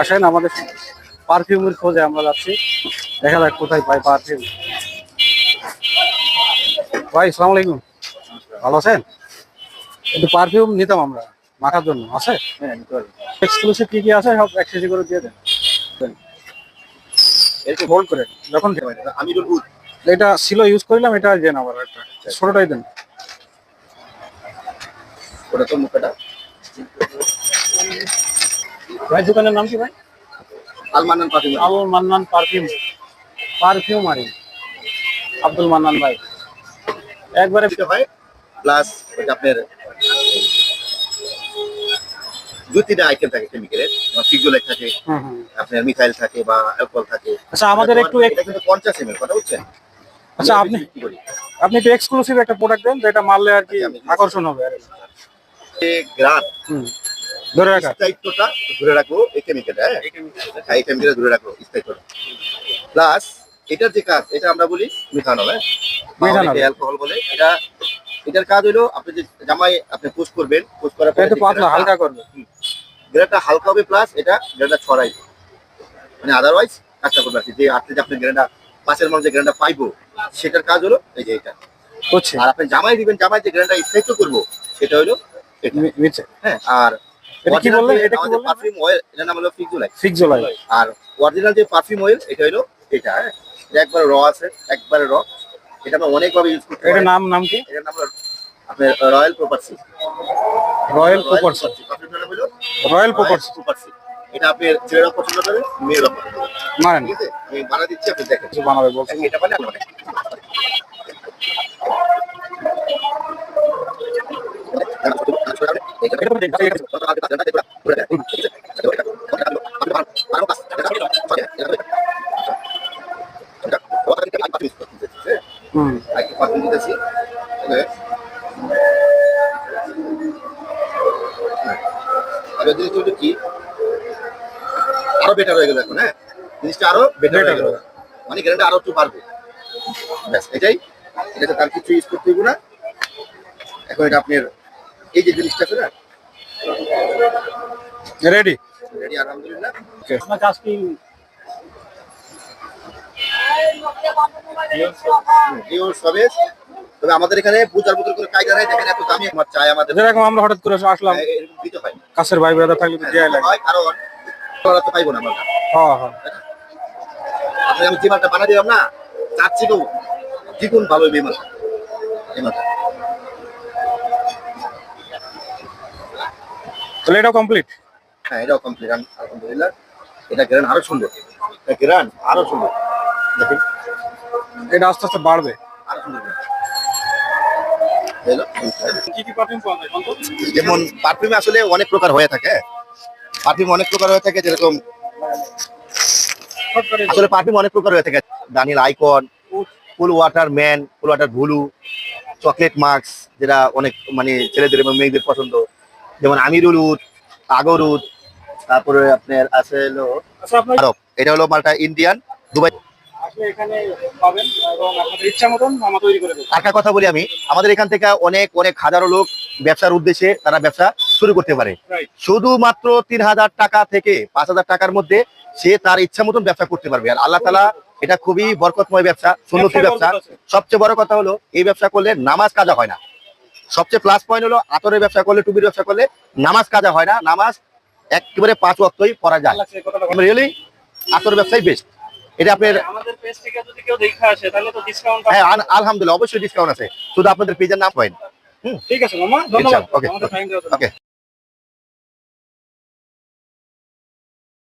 আসেন আমাদের পারফিউমের খোঁজে আমরা যাচ্ছি। দেখা যাক কোথায় পাই পারফিউম। ভাই সালাম আলাইকুম। ভালো আছেন? একটু পারফিউম নিতাম আমরা মাখার জন্য। আছে? হ্যাঁ নিতে এক্সক্লুসিভ কি কি আছে সব এক কেজি করে দিয়ে দেন। একটু হোল্ড করে যখন আমি এটা ছিল ইউজ করলাম এটা দেন আবার একটা। ছোটটাই দেন। ওটা তো মুখটা। ভাই দোকানের নাম কি ভাই? আবু মান্নান পারফিউম। পারফিউম আরি আব্দুল মান্নান ভাই। একবারে হয় প্লাস আপনার দু তিনটা আইটেম থাকে কেমিক্যালের থাকে আপনার মিথাইল থাকে বা অ্যালকোহল থাকে। আচ্ছা আমাদের একটু কিন্তু পঞ্চাশ এমএল কথা বুঝছেন? আচ্ছা আপনি আপনি একটু এক্সক্লুসিভ একটা প্রোডাক্ট দেন যেটা মারলে আর কি আকর্ষণ হবে আর। ধরে রাখা। স্থায়িত্বটা ধরে রাখব এই কেমিক্যালটা হ্যাঁ? এই কেমিক্যালটা ধরে রাখব স্থায়িত্বটা। প্লাস এটার যে কাজ এটা আমরা বলি মিথানল হ্যাঁ? অ্যালকোহল বলে এটা এটার কাজ হলো আপনি যে জামাই আপনি পোস্ট করবেন পোস্ট করার পরে পাতলা হালকা করবে গ্রেডটা হালকা হবে প্লাস এটা গ্রেডটা ছড়াই মানে আদারওয়াইজ কাজটা করবে আর কি। যে আপনি যে আপনি গ্রেডটা পাশের মানুষ যে গ্রেডটা পাইবো সেটার কাজ হলো এই যে এটা। আর আপনি জামাই দিবেন জামাই যে গ্রেডটা স্থায়িত্ব করব সেটা হলো এটা। হ্যাঁ আর এটা কি বললেন? এটা কি বললেন? পারফিউম অয়েল এটার নাম হলো ফিক্সুলাই সিক্স জুলাই আর অরিজিনাল যে পারফিউম অয়েল এটা হলো এটা হ্যাঁ? এটা একবারে র আছে একবারে র এটা আমরা অনেকভাবে ইউজ করতে এটার নাম নাম কি? এটার নাম হলো আপনার royal property royal property royal property property এটা আপনার ছেলেরা পছন্দ করে মেয়েরা পছন্দ করে। মারেন। ঠিক আছে? বানা দিচ্ছি আপনি দেখেন। বানাবে বলছেন। এটা মানে আপনি দেখেন। হুম আগে পাঠিয়ে দিতেছি। এবার জিনিসটা হলো কি আরও বেটার হয়ে গেল এখন হ্যাঁ জিনিসটা আরও বেটার হয়ে গেল মানে গ্যারান্টি আরও একটু বাড়বে ব্যাস এটাই এটাতে তার কিছু ইউজ করতে না এখন এটা আপনার এই যে জিনিসটা আছে না রেডি রেডি আলহামদুলিল্লাহ আপনার কাজ কি তবে আমাদের এখানে বুঝার মতো করে কায়দা দেখেন এত দামি আমার চাই আমাদের। যেরকম আমরা হঠাৎ করে আসলাম। এরকম দিতে হয়। কাছের ভাই ব্রাদার থাকলে তো দেয়াই লাগে। কারণ ওরা তো পাইবো না আমরা। হ্যাঁ হ্যাঁ। আমি যে মালটা বানা দিলাম না দ্বিগুণ ভালো হবে এই মালটা এই মালটা। তাহলে এটাও কমপ্লিট হ্যাঁ এটাও কমপ্লিট আলহামদুলিল্লাহ। এটা গ্রান আরও সুন্দর। এটা গ্রান আরও সুন্দর। দেখেন। এটা আস্তে আস্তে বাড়বে। আরও সুন্দর যেমন পারফিউম আসলে অনেক প্রকার হয়ে থাকে। পারফিউম অনেক প্রকার হয়ে থাকে যেরকম আসলে পারফিউম অনেক প্রকার হয়ে থাকে। দানিল icon full water man full water ভুলু চকলেট মাস্ক যেটা অনেক মানে ছেলেদের এবং মেয়েদের পছন্দ। যেমন আমিরুল উদ আগর উদ তারপরে আপনার আছে হলো আচ্ছা আরব এটা হলো মালটা ইন্ডিয়ান দুবাই। কথা বলি আমি আমাদের এখান থেকে অনেক অনেক হাজারো লোক ব্যবসার উদ্দেশ্যে তারা ব্যবসা শুরু করতে পারে। শুধুমাত্র তিন হাজার টাকা থেকে পাঁচ হাজার টাকার মধ্যে সে তার ইচ্ছা মতন ব্যবসা করতে পারবে। আর আল্লাহ তালা এটা খুবই বরকতময় ব্যবসা সুন্দর ব্যবসা। সবচেয়ে বড় কথা হলো এই ব্যবসা করলে নামাজ কাজা হয় না। সবচেয়ে প্লাস পয়েন্ট হলো আতরের ব্যবসা করলে টুপির ব্যবসা করলে নামাজ কাজা হয় না নামাজ একেবারে পাঁচ ওয়াক্তই পড়া যায়। রিয়েলি আতর ব্যবসাই বেস্ট এটা আপনার হ্যাঁ আলহামদুলিল্লাহ অবশ্যই ডিসকাউন্ট আছে। শুধু আপনাদের পেজের নাম পয়েন্ট ঠিক আছে মামা ধন্যবাদ। জন্য। ওকে